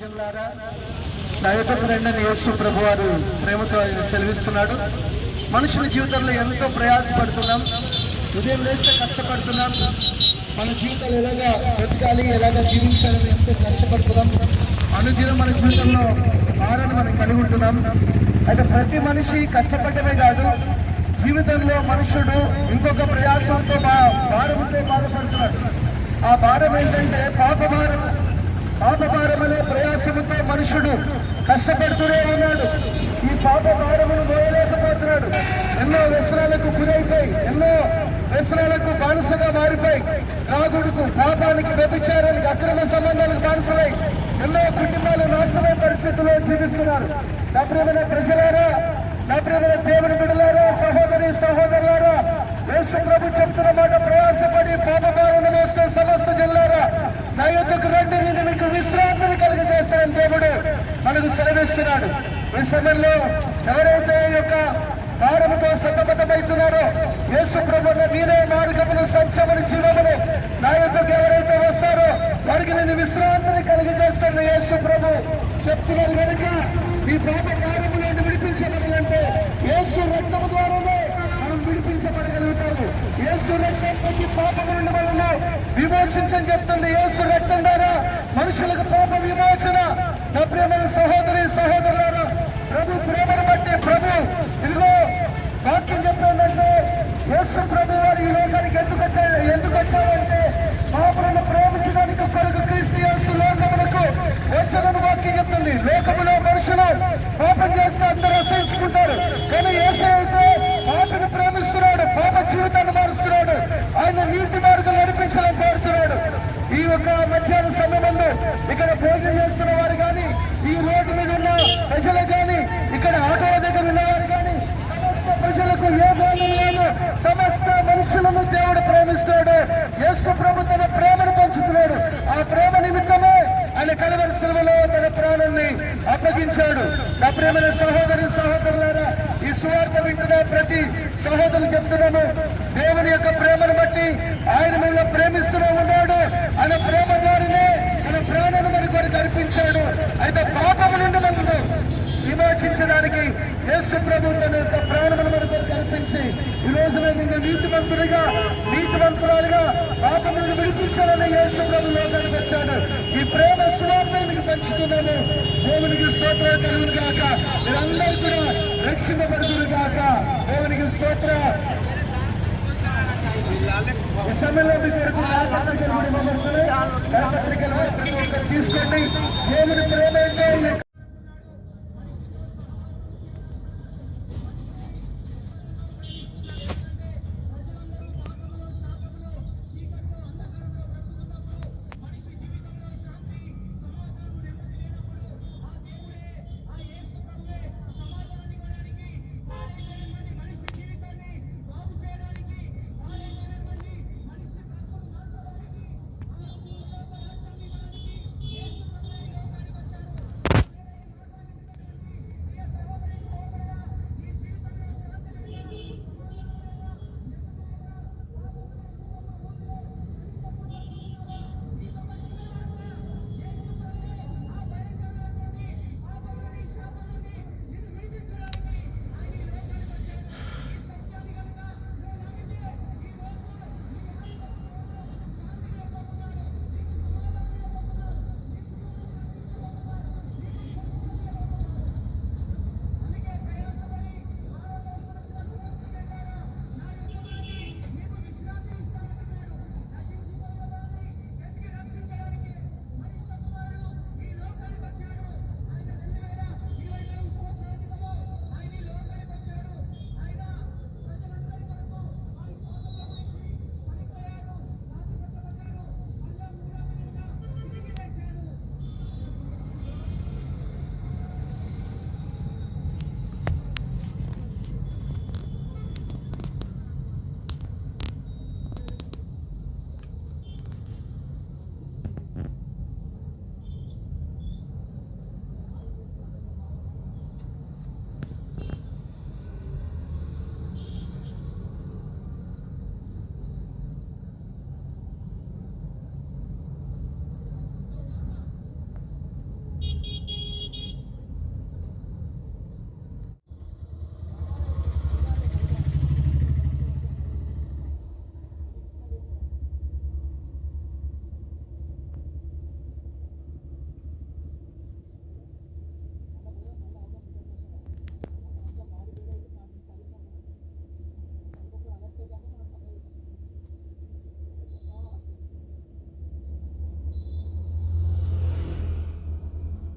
జనులారా నా యొక్క రెండని యేసు ప్రభు వారు ప్రేమతో సెలవిస్తున్నాడు. మనుషుల జీవితంలో ఎంతో ప్రయాసపడుతున్నాం ఉదయం లేస్తే కష్టపడుతున్నాం. మన జీవితాలు ఎలాగా బ్రతకాలి ఎలాగా జీవించాలని ఎంతో కష్టపడుతున్నాం. అనుదినం మన జీవితంలో భారాన్ని మనం కలిగి ఉంటున్నాం. అయితే ప్రతి మనిషి కష్టపడమే కాదు జీవితంలో మనుషుడు ఇంకొక ప్రయాసంతో బా భారంతో బాధపడుతున్నాడు. ఆ భారం ఏంటంటే పాప భారం. పాప ప్రయాసముతో మనుషుడు కష్టపడుతూనే ఉన్నాడు. ఈ పాపభారమును మోయలేకపోతున్నాడు. ఎన్నో వ్యసనాలకు గురైపోయి ఎన్నో వ్యసనాలకు బానిసగా మారిపోయి రాగుడుకు పాపానికి వ్యభిచారానికి అక్రమ సంబంధాలకు బానిసలై ఎన్నో కుటుంబాలు నాశనమైన పరిస్థితుల్లో జీవిస్తున్నారు. నా ప్రియమైన ప్రజలారా నా ప్రియమైన దేవుని బిడలారా సహోదరి సహోదరులారా యేసు ప్రభు చెప్తున్న మాట ప్రయాసపడి పాపభారాన్ని మోస్తూ సమస్త జిల్లారా నా యొక్కకు రండి నేను మీకు విశ్రాంతిని కలిగజేస్తానని దేవుడు మనకు సెలవిస్తున్నాడు. ఈ సమయంలో ఎవరైతే ఈ యొక్క భారముతో సతమతమవుతున్నారో యేసు ప్రభు మీరే మార్గమును సత్యమును జీవమును నా యొక్కకు ఎవరైతే వస్తారో వారికి నేను విశ్రాంతిని కలిగజేస్తాను యేసు ప్రభు చెప్తున్నారు కనుక ఈ పాప కార్యములను విడిపించబడాలంటే యేసు రక్తము ద్వారానే మనం విడిపించబడగలం. యేసు రక్తం పాపము విమోచించని చెప్తుంది యేసు రక్తం ద్వారా. మనుషులకు పాప విమోచన. నా ప్రేమైన సహోదరి సహోదరులారా ప్రభు ప్రేమను బట్టి ప్రభు ఇదిగో వాక్యం చెప్తుందంటే యేసు ప్రభు వారు ఈ లోకానికి ఎందుకు వచ్చారు ఎందుకు వచ్చారంటే పాపలను ప్రేమించడానికి కొరకు క్రీస్తు యేసు లోకములకు వచ్చారని వాక్యం చెప్తుంది. లోకములో మనుషులు పాపం చేస్తే అందరూ అసహించుకుంటారు. కానీ ఏసే అయితే యొక్క సమయంలో ఇక్కడ భోజనం చేస్తున్న వారు కానీ ఈ రోడ్డు మీద ఉన్న ప్రజలు కానీ ఇక్కడ ఆటో దగ్గర ఉన్నవారు కానీ సమస్త ప్రజలకు ఏ బాధం లేదు సమస్త మనుషులను దేవుడు ప్రేమిస్తాడు. యేసు ప్రభు తన ప్రేమను పంచుతున్నాడు. ఆ ప్రేమ నిమిత్తమే ఆయన కలవరి సెలవులో తన ప్రాణాన్ని అప్పగించాడు. నా ప్రేమైన సహోదరి సహోదరులారా ఈ సువార్త వింటున్న ప్రతి సహోదరులు చెప్తున్నాను. దేవుని యొక్క ప్రేమను బట్టి ఆయన మీద ప్రేమిస్తూనే ఉన్నాడు ఆయన ప్రేమ ద్వారానే తన ప్రాణాన్ని మన కొరకు అర్పించాడు అయితే పాపము నుండి మనను రక్షించడానికి యేసు ప్రభు తన యొక్క ప్రాణమును మన కల్పించి ఈ రోజున నిన్ను నీతిమంతుడిగా నీతివంతురాలుగా పాపములను విడిపించాలని యేసు ప్రభు లోకానికి వచ్చాడు. ఈ ప్రేమ సువార్తను మీకు పంచుతున్నాము. దేవునికి స్తోత్ర కలుగును కాక మీరందరూ కూడా రక్షింపబడుతురు కాక దేవునికి స్తోత్ర. ఈ సమయంలో మీ కొరకు పత్రికలు కూడా పత్రికలు ప్రతి ఒక్కరు తీసుకోండి. దేవుని ప్రేమ ఏంటో